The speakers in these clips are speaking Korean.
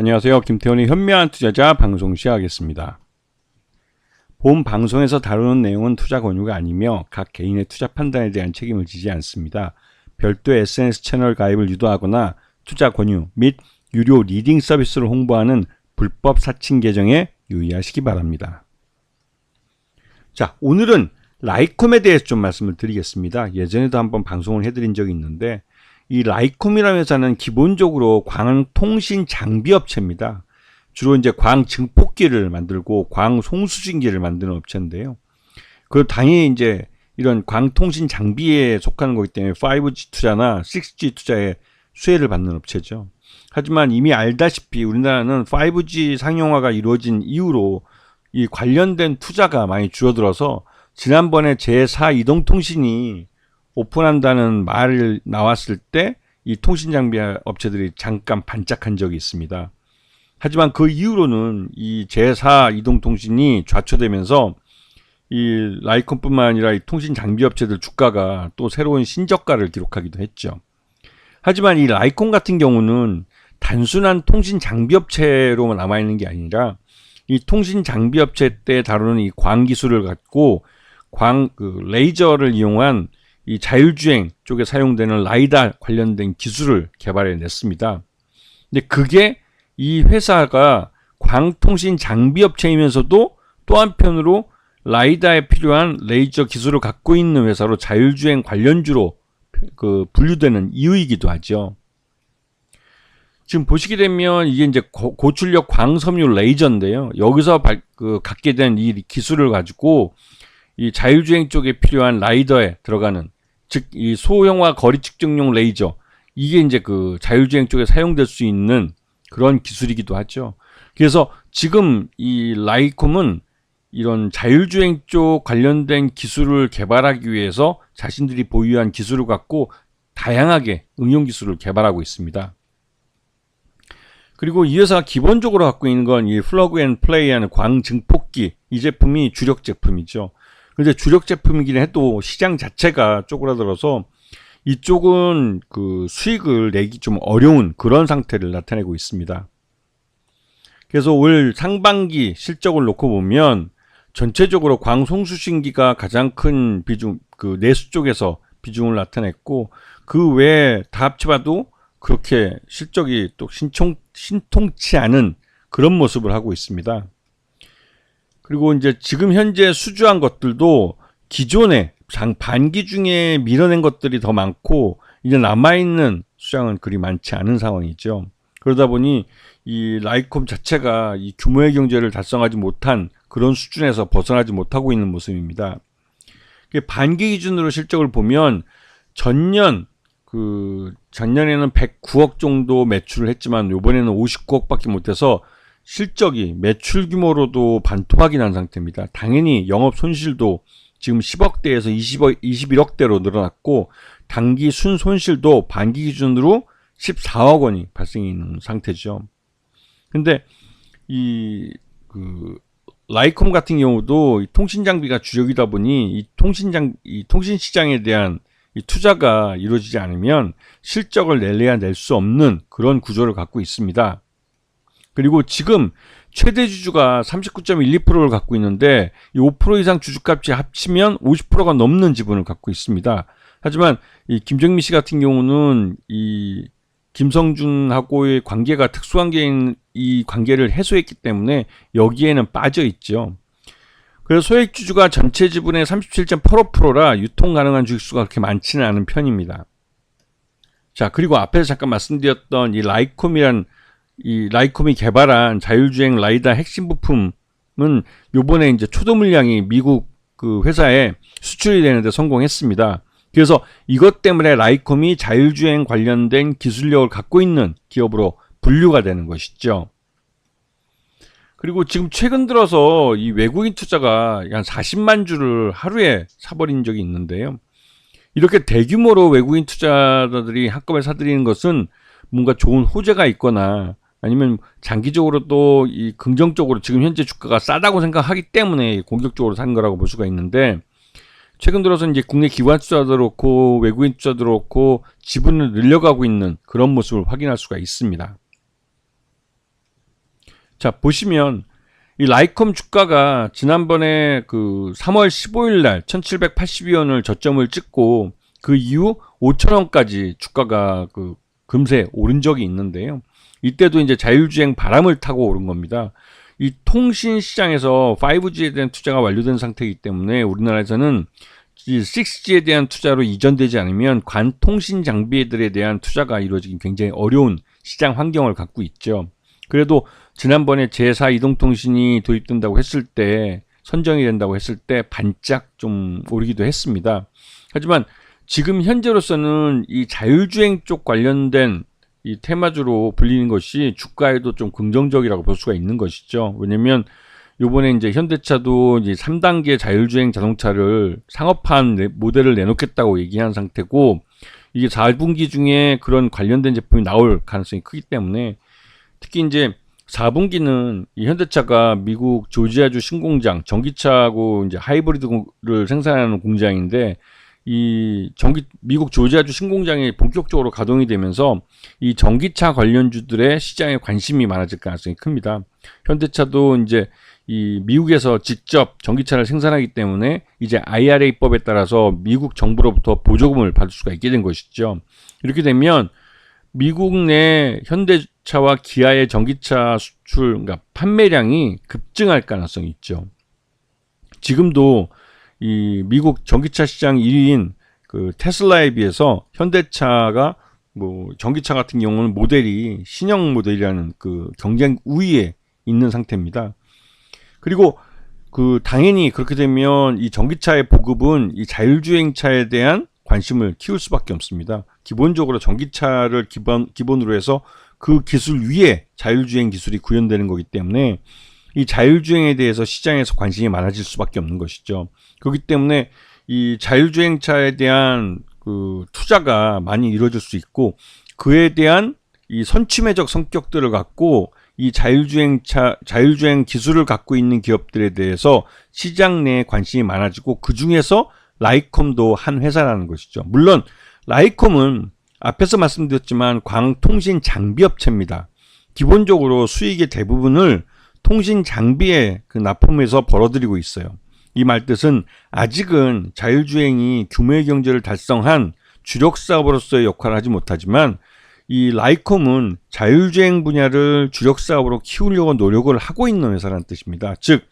안녕하세요. 김태훈의 현명한 투자자 방송 시작하겠습니다. 본 방송에서 다루는 내용은 투자 권유가 아니며 각 개인의 투자 판단에 대한 책임을 지지 않습니다. 별도 SNS 채널 가입을 유도하거나 투자 권유 및 유료 리딩 서비스를 홍보하는 불법 사칭 계정에 유의하시기 바랍니다. 자, 오늘은 라이콤에 대해서 좀 말씀을 드리겠습니다. 예전에도 한번 방송을 해드린 적이 있는데 이 라이콤이라는 회사는 기본적으로 광통신 장비 업체입니다. 주로 이제 광 증폭기를 만들고 광 송수신기를 만드는 업체인데요. 그 당연히 이제 이런 광통신 장비에 속하는 거기 때문에 5G 투자나 6G 투자에 수혜를 받는 업체죠. 하지만 이미 알다시피 우리나라는 5G 상용화가 이루어진 이후로 이 관련된 투자가 많이 줄어들어서 지난번에 제4 이동통신이 오픈한다는 말을 나왔을 때 이 통신 장비 업체들이 잠깐 반짝한 적이 있습니다. 하지만 그 이후로는 이 제4 이동통신이 좌초되면서 이 라이콘뿐만 아니라 이 통신 장비 업체들 주가가 또 새로운 신저가를 기록하기도 했죠. 하지만 이 라이콘 같은 경우는 단순한 통신 장비 업체로만 남아 있는 게 아니라 이 통신 장비 업체 때 다루는 이 광 기술을 갖고 광 그 레이저를 이용한 이 자율주행 쪽에 사용되는 라이다 관련된 기술을 개발해 냈습니다. 근데 그게 이 회사가 광통신 장비 업체이면서도 또 한편으로 라이다에 필요한 레이저 기술을 갖고 있는 회사로 자율주행 관련주로 그 분류되는 이유이기도 하죠. 지금 보시게 되면 이게 이제 고, 출력 광섬유 레이저인데요. 여기서 발, 그 갖게 된 이 기술을 가지고 이 자율주행 쪽에 필요한 라이더에 들어가는 즉 이 소형화 거리 측정용 레이저 이게 이제 그 자율주행 쪽에 사용될 수 있는 그런 기술이기도 하죠. 그래서 지금 이 라이콤은 이런 자율주행 쪽 관련된 기술을 개발하기 위해서 자신들이 보유한 기술을 갖고 다양하게 응용 기술을 개발하고 있습니다. 그리고 이 회사가 기본적으로 갖고 있는 건 이 플러그 앤 플레이하는 광 증폭기 이 제품이 주력 제품이죠. 그런데 주력 제품이긴 해도 시장 자체가 쪼그라들어서 이쪽은 그 수익을 내기 좀 어려운 그런 상태를 나타내고 있습니다. 그래서 올 상반기 실적을 놓고 보면 전체적으로 광송수신기가 가장 큰 비중, 그 내수 쪽에서 비중을 나타냈고 그 외에 다 합쳐봐도 그렇게 실적이 또 신총, 신통치 않은 그런 모습을 하고 있습니다. 그리고 이제 지금 현재 수주한 것들도 기존에 장 반기 중에 밀어낸 것들이 더 많고 이제 남아 있는 수량은 그리 많지 않은 상황이죠. 그러다 보니 이 라이콤 자체가 이 규모의 경제를 달성하지 못한 그런 수준에서 벗어나지 못하고 있는 모습입니다. 반기 기준으로 실적을 보면 전년 그 작년에는 109억 정도 매출을 했지만 이번에는 59억밖에 못해서 실적이 매출 규모로도 반토막이 난 상태입니다. 당연히 영업 손실도 지금 10억대에서 20억, 21억대로 늘어났고 단기 순 손실도 반기 기준으로 14억 원이 발생해 있는 상태죠. 근데 이 그 라이콤 같은 경우도 통신 장비가 주력이다 보니 이 통신 장이 통신 시장에 대한 이 투자가 이루어지지 않으면 실적을 낼래야 낼 수 없는 그런 구조를 갖고 있습니다. 그리고 지금 최대 주주가 39.12%를 갖고 있는데 이 5% 이상 주주값이 합치면 50%가 넘는 지분을 갖고 있습니다. 하지만 이 김정민 씨 같은 경우는 이 김성준하고의 관계가 특수관계인 이 관계를 해소했기 때문에 여기에는 빠져 있죠. 그래서 소액 주주가 전체 지분의 37.85%라 유통 가능한 주식수가 그렇게 많지는 않은 편입니다. 자, 그리고 앞에서 잠깐 말씀드렸던 이 라이콤이란 이 라이콤이 개발한 자율주행 라이다 핵심 부품은 요번에 이제 초도 물량이 미국 그 회사에 수출이 되는데 성공했습니다. 그래서 이것 때문에 라이콤이 자율주행 관련된 기술력을 갖고 있는 기업으로 분류가 되는 것이죠. 그리고 지금 최근 들어서 이 외국인 투자가 한 40만 주를 하루에 사버린 적이 있는데요. 이렇게 대규모로 외국인 투자자들이 한꺼번에 사들이는 것은 뭔가 좋은 호재가 있거나 아니면 장기적으로 또 이 긍정적으로 지금 현재 주가가 싸다고 생각하기 때문에 공격적으로 산 거라고 볼 수가 있는데 최근 들어서 이제 국내 기관 투자도 그렇고 외국인 투자도 그렇고 지분을 늘려가고 있는 그런 모습을 확인할 수가 있습니다. 자, 보시면 이 라이컴 주가가 지난번에 그 3월 15일 날 1782원을 저점을 찍고 그 이후 5천원까지 주가가 그 금세 오른 적이 있는데요. 이때도 이제 자율주행 바람을 타고 오른 겁니다. 이 통신 시장에서 5G에 대한 투자가 완료된 상태이기 때문에 우리나라에서는 이 6G에 대한 투자로 이전되지 않으면 관통신 장비들에 대한 투자가 이루어지기 굉장히 어려운 시장 환경을 갖고 있죠. 그래도 지난번에 제4 이동통신이 도입된다고 했을 때 선정이 된다고 했을 때 반짝 좀 오르기도 했습니다. 하지만 지금 현재로서는 이 자율주행 쪽 관련된 이 테마주로 불리는 것이 주가에도 좀 긍정적이라고 볼 수가 있는 것이죠. 왜냐면 요번에 이제 현대차도 이제 3단계 자율주행 자동차를 상업화한 모델을 내놓겠다고 얘기한 상태고 이게 4분기 중에 그런 관련된 제품이 나올 가능성이 크기 때문에 특히 이제 4분기는 이 현대차가 미국 조지아주 신공장 전기차하고 이제 하이브리드를 생산하는 공장인데 이 전기 미국 조지아주 신공장이 본격적으로 가동이 되면서 이 전기차 관련주들의 시장에 관심이 많아질 가능성이 큽니다. 현대차도 이제 이 미국에서 직접 전기차를 생산하기 때문에 이제 IRA법에 따라서 미국 정부로부터 보조금을 받을 수가 있게 된 것이죠. 이렇게 되면 미국 내 현대차와 기아의 전기차 수출, 그러니까 판매량이 급증할 가능성이 있죠. 지금도 이 미국 전기차 시장 1위인 그 테슬라에 비해서 현대차가 뭐 전기차 같은 경우는 모델이 신형 모델이라는 그 경쟁 우위에 있는 상태입니다. 그리고 그 당연히 그렇게 되면 이 전기차의 보급은 이 자율주행차에 대한 관심을 키울 수밖에 없습니다. 기본적으로 전기차를 기본 기본으로 해서 그 기술 위에 자율주행 기술이 구현되는 거기 때문에 이 자율주행에 대해서 시장에서 관심이 많아질 수밖에 없는 것이죠. 그렇기 때문에 이 자율주행차에 대한 그 투자가 많이 이루어질 수 있고 그에 대한 이 선취매적 성격들을 갖고 이 자율주행차 자율주행 기술을 갖고 있는 기업들에 대해서 시장 내에 관심이 많아지고 그 중에서 라이컴도 한 회사라는 것이죠. 물론 라이컴은 앞에서 말씀드렸지만 광통신 장비 업체입니다. 기본적으로 수익의 대부분을 통신 장비에 그 납품해서 벌어들이고 있어요. 이 말 뜻은 아직은 자율주행이 규모의 경제를 달성한 주력 사업으로서의 역할을 하지 못하지만 이 라이콤은 자율주행 분야를 주력 사업으로 키우려고 노력을 하고 있는 회사라는 뜻입니다. 즉,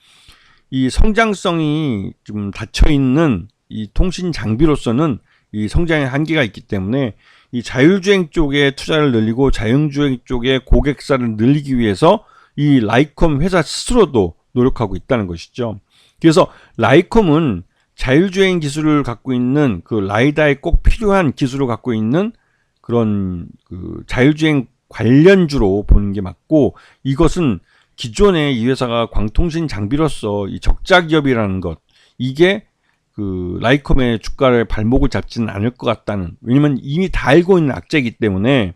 이 성장성이 좀 닫혀 있는 이 통신 장비로서는 이 성장의 한계가 있기 때문에 이 자율주행 쪽에 투자를 늘리고 자율주행 쪽에 고객사를 늘리기 위해서 이 라이콤 회사 스스로도 노력하고 있다는 것이죠. 그래서 라이콤은 자율주행 기술을 갖고 있는 그 라이다에 꼭 필요한 기술을 갖고 있는 그런 그 자율주행 관련주로 보는 게 맞고 이것은 기존에 이 회사가 광통신 장비로서 이 적자 기업이라는 것 이게 그 라이컴의 주가를 발목을 잡지는 않을 것 같다는 왜냐면 이미 다 알고 있는 악재이기 때문에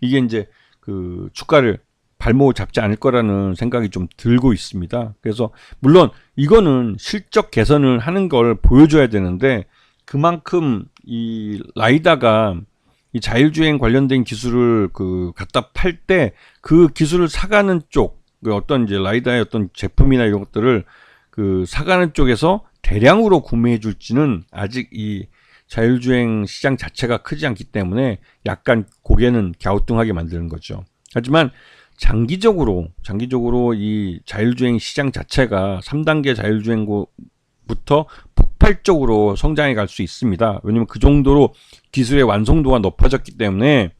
이게 이제 그 주가를 발목을 잡지 않을 거라는 생각이 좀 들고 있습니다. 그래서 물론 이거는 실적 개선을 하는 걸 보여줘야 되는데 그만큼 이 라이다가 이 자율주행 관련된 기술을 그 갖다 팔 때 그 기술을 사가는 쪽, 그 어떤 이제 라이다의 어떤 제품이나 이런 것들을 그 사가는 쪽에서 대량으로 구매해 줄지는 아직 이 자율주행 시장 자체가 크지 않기 때문에 약간 고개는 갸우뚱하게 만드는 거죠. 하지만 장기적으로 장기적으로 이 자율주행 시장 자체가 3단계 자율주행부터 폭발적으로 성장해 갈 수 있습니다. 왜냐면 그 정도로 기술의 완성도가 높아졌기 때문에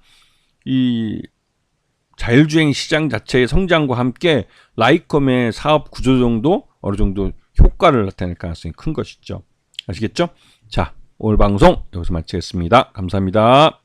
이 자율주행 시장 자체의 성장과 함께 라이컴의 사업 구조정도 어느 정도 효과를 나타낼 가능성이 큰 것이죠. 아시겠죠? 자, 오늘 방송 여기서 마치겠습니다. 감사합니다.